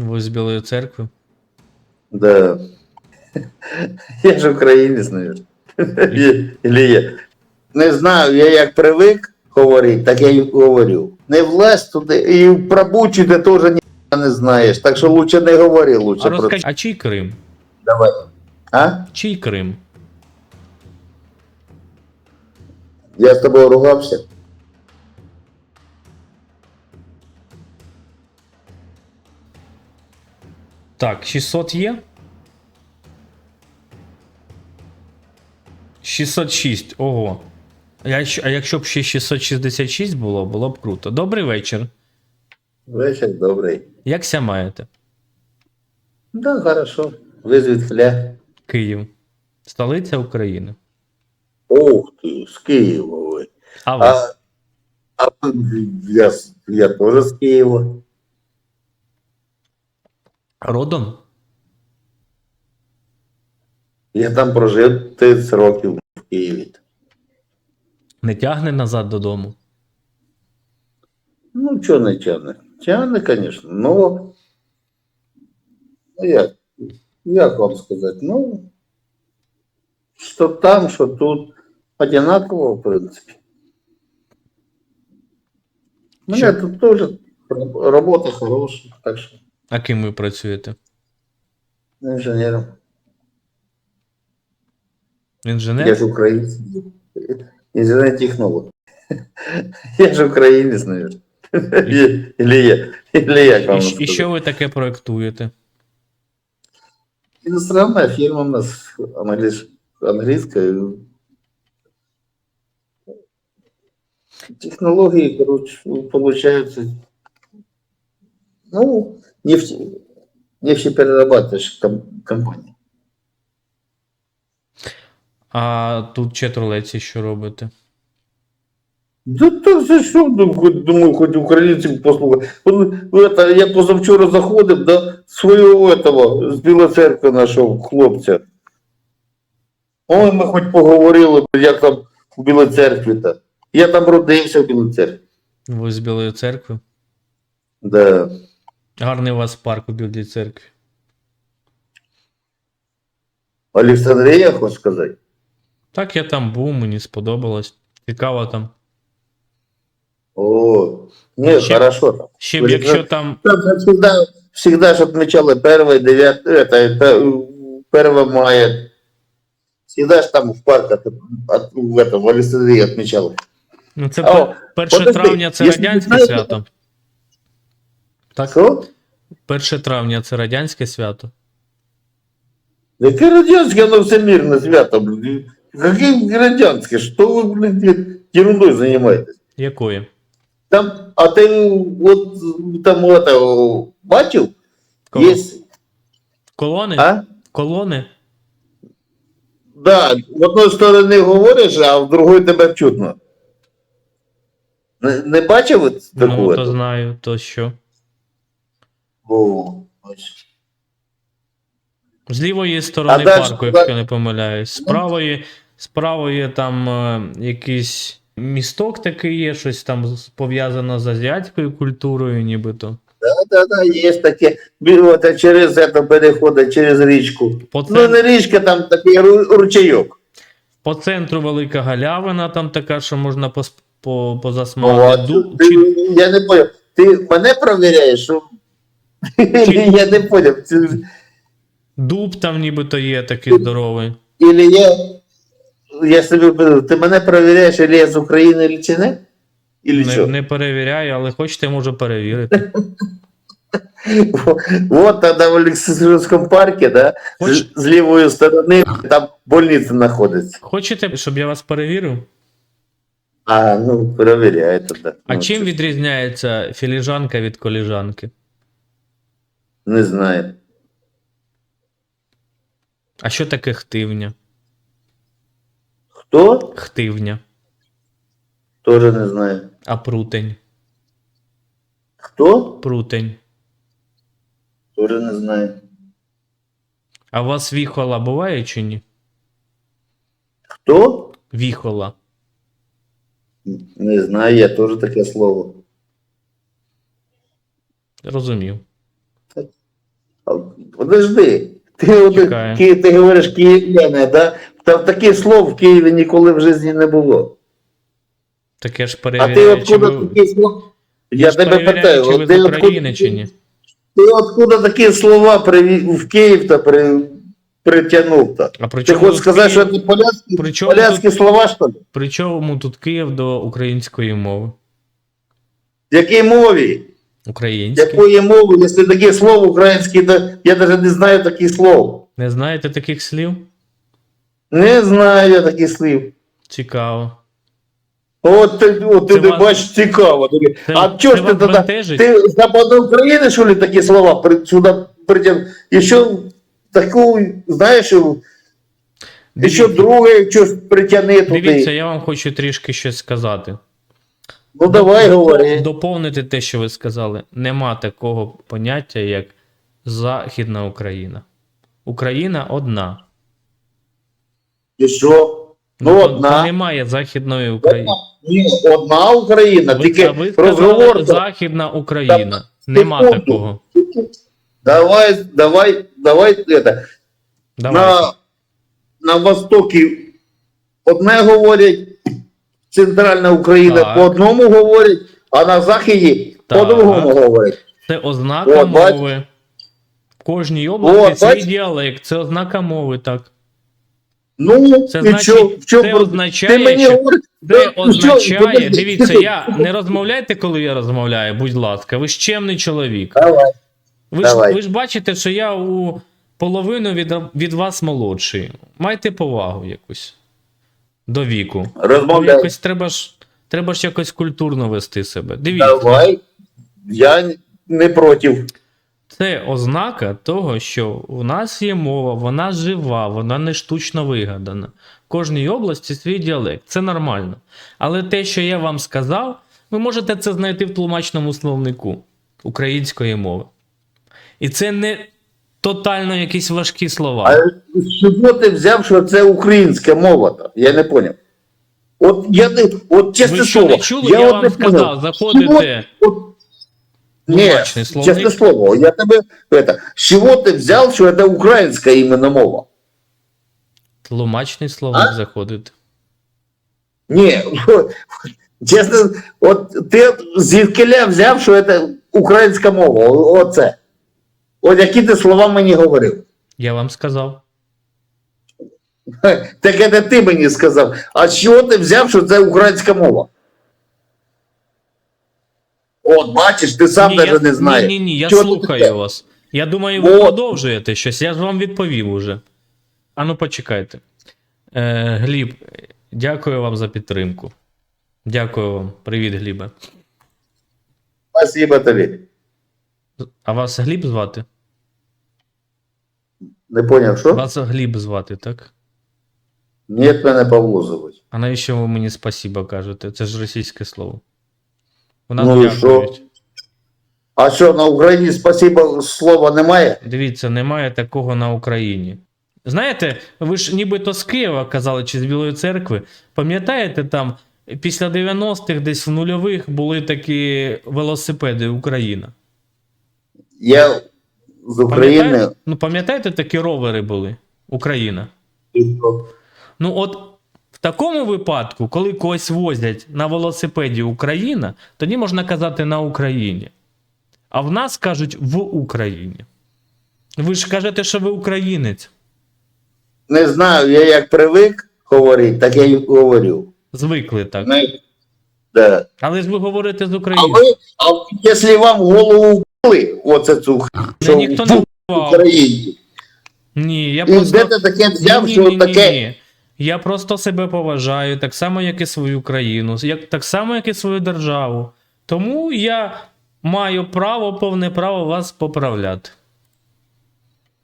Ви з Білої церкви? Да. Я ж українець, навіть. Или я. Не знаю, я як привик говорити, так я й говорю. Не влазь туди і про Бучу ти теж ні не знаєш. Так що лучше не говори лучше А про розкажіть, а чий Крим? Давай. А? Чий Крим? Я з тобою ругався. Так, 600 є? 606, ого. А якщо, б ще 666 було, було б круто. Добрий вечір. Вечір добрий. Як ся маєте? Да, хорошо. Ви звідкля? Київ. Столиця України. Ух ти, з Києва ви. А? А, а я, я теж з Києва. Родом? Я там прожив 30 років в Києві. Не тягне назад додому. Ну, чого не тягне? Тягне, звісно, но ну як, як вам сказати, ну, що там, що тут, одинаково, в принципі. У мене тут теж робота хороша, так що А ким ви працюєте? інженером. Інженер? Я ж українець. Інженер-технолог. Я ж українець, навіть. Или я. Или як вам І, і сказати. що ви таке проєктуєте? Иностранная фирма у нас англиш- английская. Технологии, короче, получаются. Ну, нефть, нефтеперерабатывающая ком- компания. А тут четролеці що робите? Да так за що? Ну, хоч- Думаю, хоч українців послухати. Он, это, я позавчора заходив до свого этого, з Біла церкви нашого хлопця. Ой, ми хоч поговорили, як там в Білій церкві-то. Я там родився в Білій церкві. Ви з Білої церкви? Да. Гарний у вас парк у Білій церкві. Олександрія, хочу сказати. Так, я там був, мені сподобалось. Цікаво там. О, не, Ще- хорошо там. Ще б Ви якщо знаєте, там. Там же всегда, всегда же отмечали 1, 9, это, это, 1 мая. Всегда ж там в парках от, в этом, в Александрии отмечали. Ну це О, пер- 1 подожди, травня це якщо ви радянське знаєте- свято. Так, Что? 1 травня це радянське свято. Яке радянське, оно всемирне свято, блин. Какие радянские? Что вы, блин, ерундой занимаетесь? Якої? Там, а ты вот там это бачил? Кого? Есть, Колони? а? Колони? Да, в одної сторони говориш, а в другої тебе чутно. Не, не бачив от таку? Ну, то ету? знаю, то що. О, ось. З лівої сторони А парку, куди? якщо не помиляюсь. З правої, з правої там е, якийсь місток такий є, щось там пов'язано з азіатською культурою, нібито. Да, да, є таке. Бі- От, а через це переходить, через річку. По, Ну, цен... не річка, там такий ру- ручейок. по центру велика галявина, там така, що можна пос... по... Позасмагати. Ду... Чи... Я не понял. Ти мене провіряєш? Що... я не понял. Ти- Дуб там нібито є такий здоровий. Или я, я собі питаю, ти мене перевіряєш, или я з України, или чи не? Или Не, що? не перевіряю, але хочете, можу перевірити. Вот тогда в Александринском парке, да, Хоч- с, с левой стороны там больница находится. Хочете, щоб я вас перевірив? А, ну, проверяй тогда. А Ну, чим це- відрізняється філіжанка від коліжанки? Не знаю. А що таке хтивня? Хто? Хтивня. Тоже не знаю. А прутень. Хто? Прутень. Тоже не знаю. А у вас віхола буває чи ні? Хто? Віхола. Не знаю, я тоже таке слово. Розумів. Подожди. Ти, ки- ти говориш київляни, да? Та таких слов в Києві ніколи в житті не було. Таке ж А ти откуда ви, такі слова? Я ж тебе питаю, чи ви ти з откуда, України чи ні. ти откуда такі слова приві- в Київ та при, притягнув? А при Ти хочеш тут сказати, що це поляцькі, При поляцькі слова, що ли? При чому тут Київ до української мови? В якій мові? Української? Якої мови, якщо такі слова українські, то я навіть не знаю таких слов. Не знаєте таких слів? Не знаю я таких слів. Цікаво. От ти, от ти вас- бачиш цікаво. тобі. Це- а чого ж ти тоді? Ти Западної України, що ли, такі слова при, сюди притягнув? І що таку, знаєш, і що друге щось притягни туди. дивіться, я вам хочу трішки щось сказати. Ну давай говори. Доповнити те, що ви сказали. Нема такого поняття, як Західна Україна. Україна одна. І що? Ну, то- одна. немає Західної України. Ні, одна Україна, Ви, тільки ви розговор. Західна Україна. Нема секунду. такого. Давай, давай, давай это. Давайте. На, на Востокі одне говорять, Центральна Україна Так. по одному говорять, а на Заході Так. по-другому говорять. Це ознака От, мови. В кожній області От, свій діалект. Це ознака мови, так. Ну, Це і значить- чо- в чому це означає, ти мені що- говориш, Це що, означає, подожди, дивіться, я не розмовляйте, коли я розмовляю, будь ласка, ви ж чемний чоловік. Давай. Ви ж, ви ж бачите, що я у половину від, від вас молодший. Майте повагу якусь до віку. Ну, Розмовляй. якось треба ж, треба ж якось культурно вести себе. Дивіться, Давай. Я не проти. це ознака того, що у нас є мова, вона жива, вона не штучно вигадана. В кожній області свій діалект. Це нормально. Але те, що я вам сказав, ви можете це знайти в тлумачному словнику української мови. І це не тотально якісь важкі слова. А з чого ти взяв, що це українська мова? то? Я не поняв. От я не, от чесне Ви що слово. не чули? Я, от вам не сказав, заходите. От, ні, чесне слово, я тебе, это, з чого ти взяв, що це українська іменно мова? Тлумачний словник А? заходите. Ні, чесно, от ти звідкиля взяв, що це українська мова, оце. От які ти слова мені говорив. Я вам сказав. Так це ти мені сказав. А з чого ти взяв, що це українська мова? От, бачиш, ти сам ні, навіть я, не знаєш. Ні, ні, ні, я Чого слухаю таке? вас. Я думаю, ви От. продовжуєте щось. Я ж вам відповів уже. Ану, почекайте. Е, Гліб, дякую вам за підтримку. Дякую вам. Привіт, Глібе. Спасибо тобі. А вас Гліб звати? Не поняв, що? Вас Гліб звати, так? Ні, мене Павло звуть. А навіщо ви мені спасіба кажете? Це ж російське слово. Нас Ну і дякують. А що, на Україні спасибо слова немає? Дивіться, немає такого на Україні. Знаєте, ви ж нібито з Києва казали, чи з Білої церкви. Пам'ятаєте, там після 90-х, десь в нульових були такі велосипеди Україна. Я з України. Пам'ятаєте? Ну, пам'ятаєте, такі ровери були Україна. Ну, от в такому випадку, коли когось возять на велосипеді Україна, тоді можна казати на Україні. А в нас кажуть в Україні. Ви ж кажете, що ви українець. Не знаю, я як привик говорити, так я і говорю. Звикли так. Не- Да. Але ж ви говорите з А України. ви, а якщо вам в голову оце цю що ніхто в не. Україні, Ні, я і просто. де ти таке взяв, Ні, що ні, таке. ні. Я просто себе поважаю, так само, як і свою країну, як, так само, як і свою державу. Тому я маю право, повне право вас поправляти.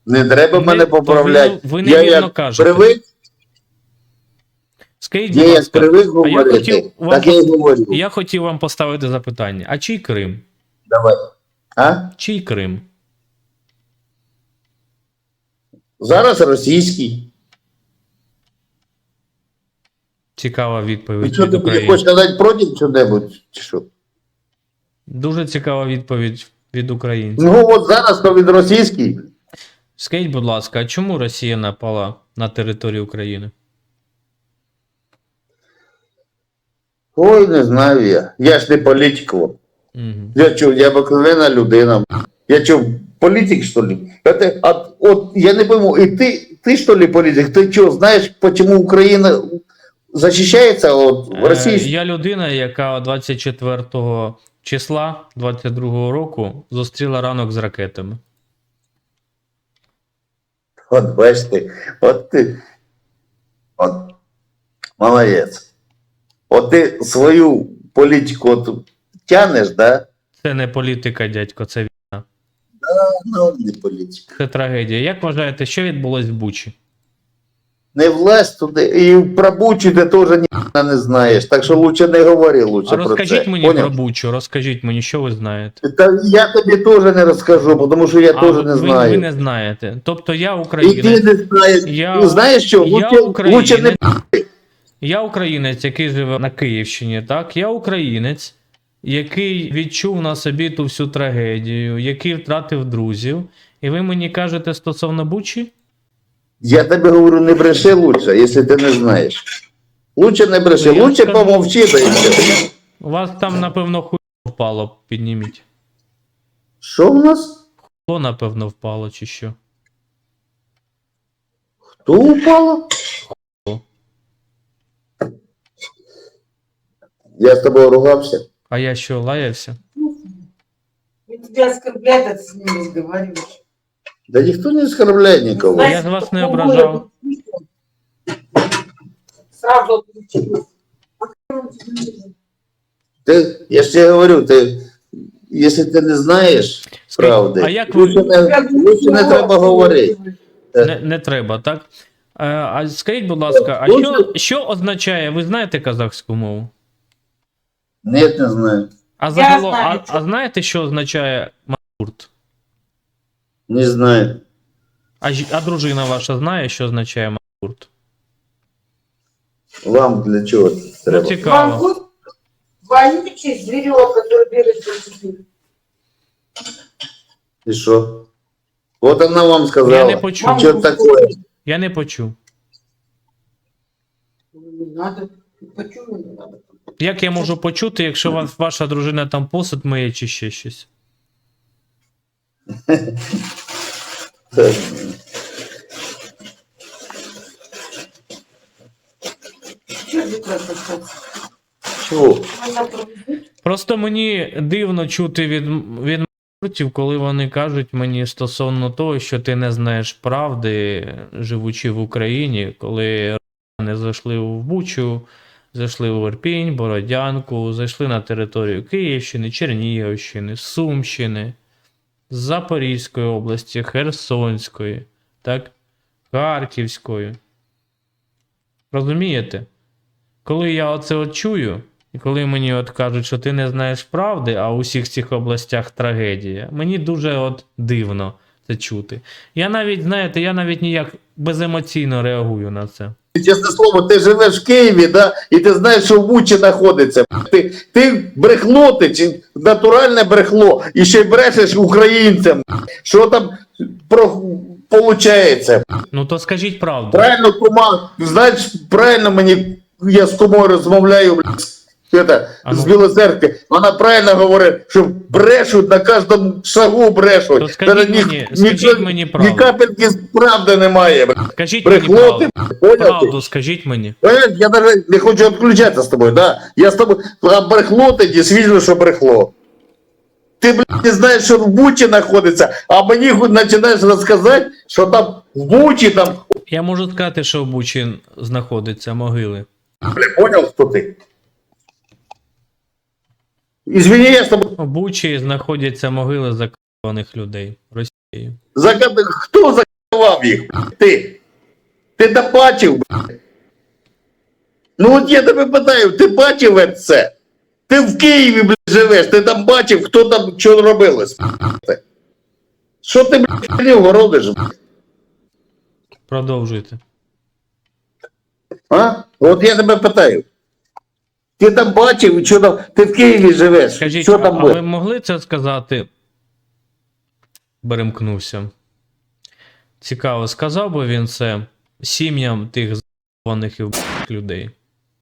Не треба Не- мене то ви- поправляти. ви я як кажете. привик, Скажіть, я як привик а я хотів, вам, так я й говорю. я хотів вам поставити запитання: а чий Крим? Давай. А? Чий Крим? Зараз російський. Цікава І відповідь що від ти України. хочеш сказати проти чого-небудь? Чи що? Дуже цікава відповідь від українців. Ну от зараз то він російський. Скажіть, будь ласка, а чому Росія напала на територію України? Ой, не знаю я. Я ж не політик. во. Угу. Я що, я обыкновенна людина. Я що, політик, що ли? Это, а, от, я не пойму, и ты, ты что ли политик? Ты что, знаешь, почему Украина защищается от России? Е, я людина, яка 24 числа 22 року зустріла ранок з ракетами. От бачите, от ти. От. Молодець. От ти свою політику от тянеш, да? Це не політика, дядько, це війна. Ну, не політика. Це трагедія. Як вважаєте, що відбулось в Бучі? Не влазь туди, і про Бучу ти теж ніхто не знаєш, так що лучше не говори лучше А про розкажіть це. мені Поняв? про Бучу, розкажіть мені, що ви знаєте. Та я тобі теж не розкажу, тому що я а, теж не ви- знаю. ви не знаєте. Тобто я І ти українець. не знаєш. Я- знаєш що, я лучше, лучше не українець. Я українець, який живе на Київщині, так? Я українець, який відчув на собі ту всю трагедію, який втратив друзів. І ви мені кажете стосовно Бучі? Я тобі говорю, не бреши лучше, якщо ти не знаєш. Лучше не бреши, Ну, я лучше скажу- помовчи, і все. У вас там, напевно, хуй впало, підніміть. Що в нас? Хто, напевно, впало, чи що? Хто упало? Хто? Я з тобою ругався. А я що, лаявся? Он тебя оскорбляет, а ты с ним разговариваешь. Да ніхто не оскорбляє нікого. Знаєш, Я з вас не ображав. Сразу отключилась. А кто он тебе нужен? Ти, я ж тебе говорю, ти, якщо ти не знаєш Скажіть, правди, а як ви- лучше, не, лучше не треба говорити. Не, не треба, так? Е, А скажіть, будь ласка, а що, що означає, ви знаєте казахську мову? Ні, не знаю. А загалом, а, знаю, а знаєте, що означає манкурт? Не знаю. А, а дружина ваша знає, що означає манкурт? Вам для чого це Ну, треба? цікаво. Мангут вонючий зверек, который бегает по тебе. І що? От вона вам сказала. Я не почув. Що таке? Я не почув. Не надо. Почему не надо? Як я можу почути, якщо вас, ваша дружина там посуд миє чи ще щось? Чого? Просто мені дивно чути від, від манкуртів, коли вони кажуть мені стосовно того, що ти не знаєш правди, живучи в Україні, коли не зайшли в Бучу, зайшли в Ірпінь, Бородянку, зайшли на територію Київщини, Чернігівщини, Сумщини, Запорізької області, Херсонської, так? Харківської. Розумієте? Коли я оце от чую, і коли мені от кажуть, що ти не знаєш правди, а у всіх цих областях трагедія, мені дуже от дивно це чути. Я навіть, знаєте, я навіть ніяк беземоційно реагую на це. Чесне слово, ти живеш в Києві, да, і ти знаєш, що в Бучі знаходиться. Ти, ти брехло, ти чи натуральне брехло, і ще й брешеш українцям. Що там про, получається? Ну то скажіть правду. Правильно, кума, знаєш, правильно мені, я з кумою розмовляю, это, А ну. з Білоцеркви. Вона правильно говорить, що брешуть на кожному шагу брешуть. То скажіть ні- мені- скажіть мені правду. Ні капельки правди немає. Скажіть мені Брехло ти, правду. ти? Правду скажіть мені. Я даже не хочу відключатися з тобою, да? Я з тобою, а брехло ти дійсно, що брехло. Ти, блядь, не знаєш, що в Бучі знаходиться, а мені починаєш розказати, що там в Бучі там, Я можу сказати, що в Бучі знаходяться могили. блядь, поняв, хто ти? Извини, я з тобою, У Бучі знаходяться могили закованих людей Росією. закат... хто закривав їх? Ти. Ти не бачив? Ну от я тебе питаю, ти бачив це? Ти в Києві, блядь, живеш, ти там бачив, хто там що робилось? Що ти, блядь, городиш. Продовжуйте. А? От я тебе питаю. Ти там бачив, що там, ти в Києві живеш, Скажіть, що там а ви могли це сказати? Беремкнувся. Цікаво, сказав би він це сім'ям тих з***ваних і вбитих людей.